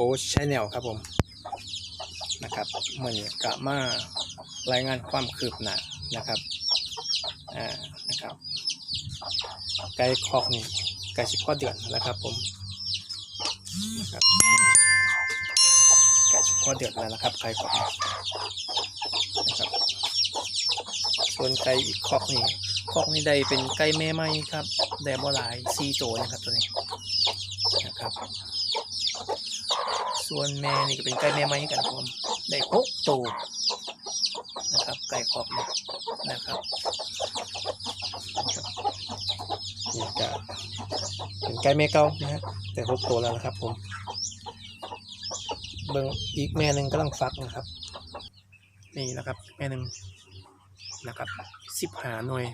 โอชแนลครับผมนะครับเมื่อนี้กะมารายงานความคืบหน้านะครับอ่านะครับไก่คอกนี่ไก่สิบข้อเดือนแล้วครับผมนะครับไก่สิบข้อเดือนแล้วนะครับไก่คอกนี่นะครับส่วนไก่อีกคอกนี่คอกนี่ได้เป็นไก่แม่ไม้ครับได้บ่หลายสี่ตัวนะครับตัวนี้นะครับ ส่วนแม่นี่ก็เป็นไก่แม่ไม้กันครับผมได้หกตัวนะครับไก่ขอบนะครับนี่ก็เป็นไก่แม่เก่านะฮะแต่หกตัวแล้วนะครับผมเบิ่งอีกแม่หนึ่งกำลังฟักนะครับ นี่นะครับแม่หนึ่งนะครับสิบหาหน่วย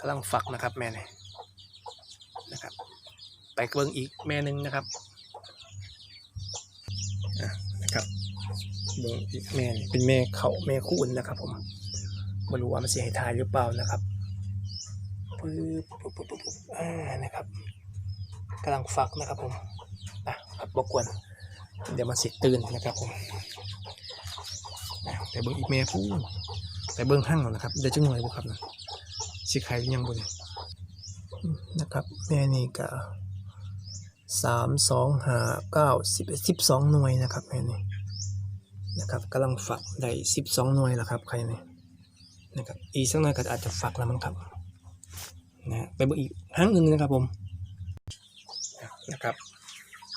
กำลังฟักนะครับแม่นี่นะครับไปเบิ่งอีกแม่หนึ่งนะครับ เบิ่งอีกแม่นี่เป็นแม่เขาแม่คู่นะครับผมไม่รู้ว่ามันเสียหายทายหรือเปล่านะครับปึ๊บปึ๊บปึ๊บปึ๊บอ่านะครับกำลังฟักนะครับผมอะครับบกวน เดี๋ยวมันสิตื่นนะครับผมอ่เบิ่งอีกแม่พูนไปเบิ่งห้างก่อนนะครับเดี๋ยวจะหน่วยบุครับนะสิใครยังบุญนะครับ แม่นี่ก็สามสองห้าเก้าสิบสิบสองหน่วยนะครับแม่นี่ นะครับกำลังฝักได้สิบสองหน่วยแล้วครับใครเนี่ยนะครับอีกสักหน่อยก็อาจจะฝักแล้วมั้งครับนะฮะไปเบิ่งอีกห้างหนึ่งนะครับผมนะครับ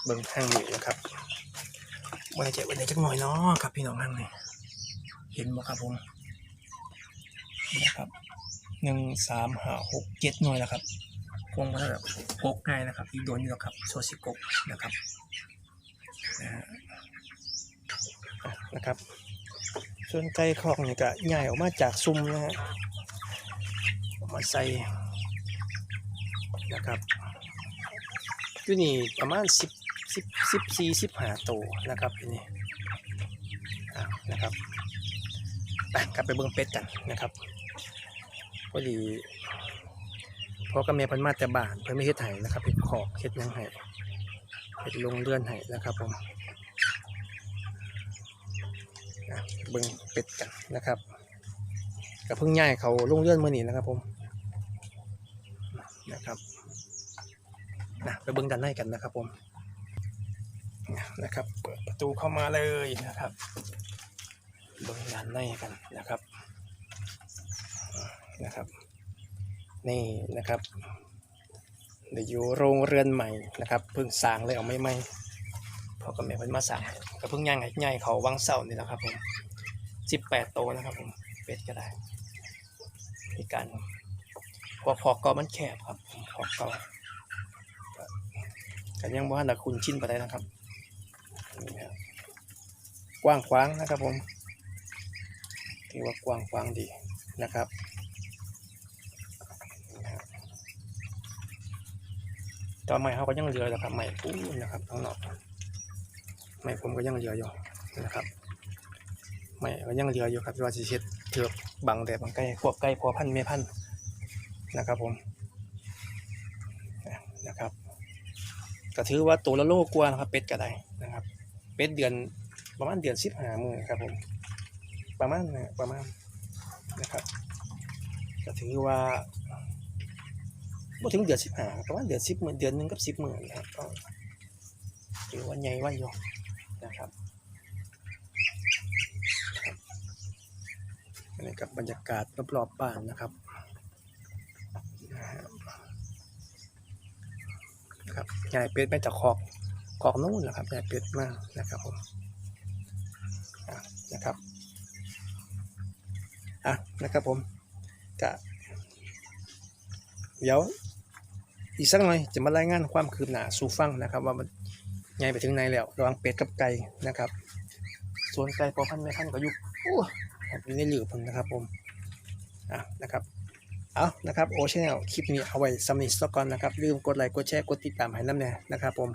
เบิ่งห้างนี้นะครับวันนี้จะวันนี้จักหน่อยเนาะครับพี่น้องห้างนี่เห็นบ่ครับผมนะครับหนึ่งสามห้าหกเจ็ดหน่วยแล้วครับคงมาแบบกกง่ายนะครับอีกโดนอยู่แล้วครับโซซิกกนะครับนะฮะ นะครับ ส่วนไก่คอกนี่ก็ใหญ่ออกมาจากซุ้มนะฮะมาใส่นะครับอยู่นี่ประมาณสิบสิบสิบสี่สิบห้าตัวนะครับนี่นะครับไปกลับไปเบิ่งเป็ดกันนะครับพอดีพอกับแม่พิ่นมาแต่บ้านเพิ่นไม่เฮ็ดให้นะครับเฮ็ดขอกเฮ็ดยังให้เฮ็ดลงเรือนให้นะครับผม นะเบิ่งเป็ดกันนะครับก็เพิ่งย้ายเขาลงเรือนมื้อนี้นะครับผมนะครับนะไปเบิ่งด้านในกันนะครับผมนะครับ เปิดประตูเข้ามาเลยนะครับเบิ่งด้านในกันนะครับนะครับ นี่นะครับเดี๋ยวอยู่โรงเรือนใหม่นะครับเพิ่งสร้างเลยเอาไม่ไม่ พอกับแม่เพิ่นมาสร้างก็เพิ่งย่างไห้ใหญ่เขาวังเสานี่นะครับผมสิบแปดโตนะครับผมเป็ดก็ได้มีการพอพอกอมันแคบครับพอกอก็ก็ยังบ่ทันได้คุ้นชินไปได้นะครับนี่นะครับ กว้างขวางนะครับผมถือว่ากว้างขวางดีนะครับต่อไม้เขาก็ยังเหลือนะครับไม้ปูนนะครับข้างนอก ไม้ผมก็ยังเหลืออยู่นะครับไม้ก็ยังเหลืออยู่ครับว่าสิเช็ดเถือกบังแดดบังใกล้พวกใกล้พอพันธุ์แม่พันนะครับผมนะครับก็ถือว่าตัวละโลกว่านะครับเป็ดก็ได้นะครับ เป็ดเดือนประมาณเดือนสิบห้ามือครับผมประมาณนะประมาณนะครับก็ถือว่าบ่ถึงเดือนสิบห้าประมาณเดือนสิบหมื่นเดือนหนึ่งกับสิบหมื่นนะครับก็ถือว่าใหญ่ว่าอยู่ นะครับอันนี้กับบรรยากาศรอบๆบ้านนะครับนะครับใหญ่เป็ดมาจากคอกคอกนู้นนะครับใหญ่เป็ดมากนะครับผมนะครับอะนะครับผมกะเดี๋ยวอีกสักหน่อยจะมารายงานความคืบหน้าสู่ฟังนะครับ ว่ามัน ใหญ่ไปถึงไหนแล้วระหวังเป็ดกับไก่นะครับ ส่วนไก่พอพันไม่พันก็อยู่โอ้อยู่ในหลืบผมนะครับผมอะนะครับเอานะครับโอชแนลคลิปนี้เอาไว้สำหรับสก่อนนะครับลืมกดไลค์กดแชร์กดติดตามให้น้ำแน่นะครับผม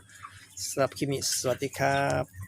สำหรับคลิปนี้สวัสดีครับ